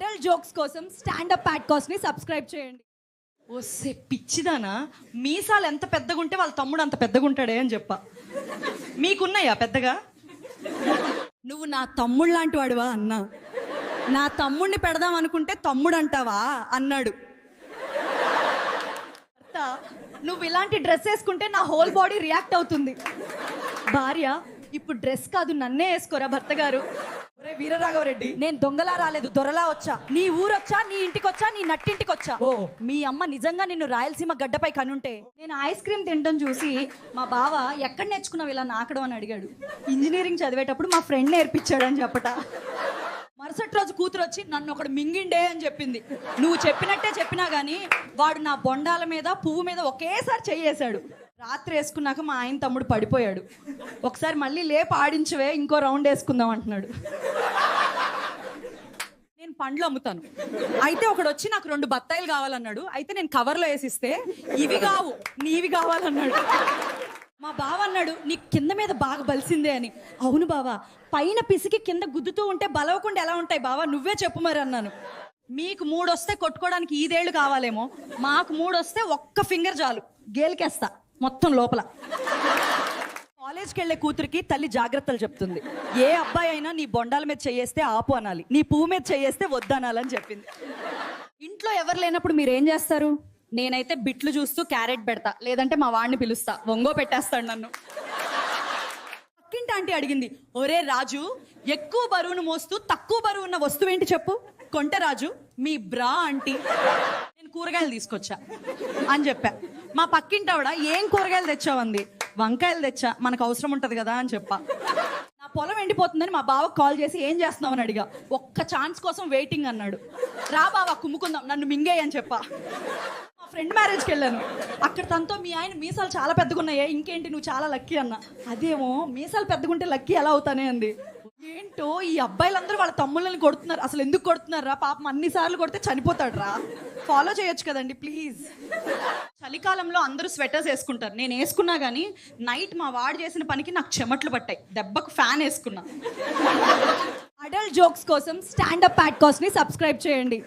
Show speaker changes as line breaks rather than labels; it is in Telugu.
అడల్ట్ జోక్స్ కోసం స్టాండప్ ప్యాట్ని సబ్స్క్రైబ్ చేయండి
వస్తే పిచ్చిదానా? మీసాలు ఎంత పెద్దగా ఉంటే వాళ్ళ తమ్ముడు అంత పెద్దగా ఉంటాడే అని చెప్ప. మీకున్నాయా పెద్దగా?
నువ్వు నా తమ్ముడు లాంటి వాడివా అన్నా. నా తమ్ముడిని పెడదాం అనుకుంటే తమ్ముడు అంటావా అన్నాడు.
నువ్వు ఇలాంటి డ్రెస్ వేసుకుంటే నా హోల్ బాడీ రియాక్ట్ అవుతుంది. భార్య ఇప్పుడు డ్రెస్ కాదు నన్నే వేసుకోరా భర్త గారు ఒరే వీరరాఘవరెడ్డి
నేను దొంగలా రాలేదు దొరలా వచ్చా. నీ ఊరొచ్చా నీ ఇంటికి వచ్చా నీ నట్టింటికి వచ్చా
ఓ.
మీ అమ్మ నిజంగా నిన్ను రాయలసీమ గడ్డపై కనుంటే
నేను ఐస్ క్రీమ్ తినడం చూసి మా బావ ఎక్కడ నేర్చుకున్నావు ఇలా నాకడం? అని అడిగాడు. ఇంజనీరింగ్ చదివేటప్పుడు మా ఫ్రెండ్ నేర్పించాడు అని చెప్పట. మరుసటి రోజు కూతురు వచ్చి నన్ను ఒకడు మింగిండే అని చెప్పింది. నువ్వు చెప్పినట్టే చెప్పినా గానీ వాడు నా బొండాల మీద పువ్వు మీద ఒకేసారి చెయ్యేశాడు. రాత్రి వేసుకున్నాక మా ఆయన తమ్ముడు పడిపోయాడు. ఒకసారి మళ్ళీ లేపు ఆడించవే ఇంకో రౌండ్ వేసుకుందాం అంటున్నాడు.
నేను పండ్లు అమ్ముతాను. అయితే ఒకడు వచ్చి నాకు రెండు బత్తాయిలు కావాలన్నాడు. అయితే నేను కవర్లో వేసిస్తే ఇవి కావు నీవి కావాలన్నాడు.
మా బావ అన్నాడు నీకు కింద మీద బాగా బలిసిందే అని. అవును బావా పైన పిసికి కింద గుద్దుతూ ఉంటే బలవకుండా ఎలా ఉంటాయి బావా? నువ్వే చెప్పు మరి అన్నాను. మీకు మూడు వస్తే కొట్టుకోవడానికి ఈదేళ్ళు కావాలేమో మాకు మూడు వస్తే ఒక్క ఫింగర్ చాలు గేలికేస్తా. మొత్తం లోపల. కాలేజ్కి వెళ్ళే కూతురికి తల్లి జాగ్రత్తలు చెప్తుంది. ఏ అబ్బాయి అయినా నీ బొండాల మీద చేయేస్తే ఆపు అనాలి. నీ పువ్వు మీద చేయేస్తే వద్దనాలని చెప్పింది. ఇంట్లో ఎవరు లేనప్పుడు మీరు ఏం చేస్తారు? నేనైతే బిట్లు చూస్తూ క్యారెట్ పెడతా. లేదంటే మా వాడిని పిలుస్తా. వంగో పెట్టేస్తాడు నన్ను. పక్కింటి ఆంటీ అడిగింది ఒరే రాజు ఎక్కువ బరువును మోస్తూ తక్కువ బరువు ఉన్న వస్తువు ఏంటి చెప్పు? కొంట రాజు మీ బ్రా ఆంటీ. కూరగాయలు తీసుకొచ్చా అని చెప్పా. మా పక్కింటి ఆవిడ ఏం కూరగాయలు తెచ్చావంది వంకాయలు తెచ్చా. మనకు అవసరం ఉంటుంది కదా అని చెప్పా. నా పొలం ఎండిపోతుందని మా బావకు కాల్ చేసి ఏం చేస్తున్నావు? అని అడిగా. ఒక్క ఛాన్స్ కోసం వెయిటింగ్ అన్నాడు. రా బావా కుమ్ముకుందాం. నన్ను మింగేయ్ అని చెప్పా. మా ఫ్రెండ్ మ్యారేజ్కి వెళ్ళాను. అక్కడ తనతో మీ ఆయన మీసాలు చాలా పెద్దగా ఉన్నాయే ఇంకేంటి? నువ్వు చాలా లక్కీ అన్న. అదేమో మీసాలు పెద్దగుంటే లక్కీ ఎలా అవుతానే అంది. ఏంటో ఈ అబ్బాయిలందరూ వాళ్ళ తమ్ముళ్ళని కొడుతున్నారు. అసలు ఎందుకు కొడుతున్నారా పాపం అన్ని సార్లు కొడితే చనిపోతాడు రా ఫాలో చేయొచ్చు కదండి ప్లీజ్ చలికాలంలో అందరూ స్వెటర్స్ వేసుకుంటారు. నేను వేసుకున్నా కానీ నైట్ మా వాడు చేసిన పనికి నాకు చెమట్లు పట్టాయి. దెబ్బకు ఫ్యాన్ వేసుకున్నా. అడల్ట్ జోక్స్ కోసం స్టాండప్ పాడ్కాస్ట్ని సబ్స్క్రైబ్ చేయండి.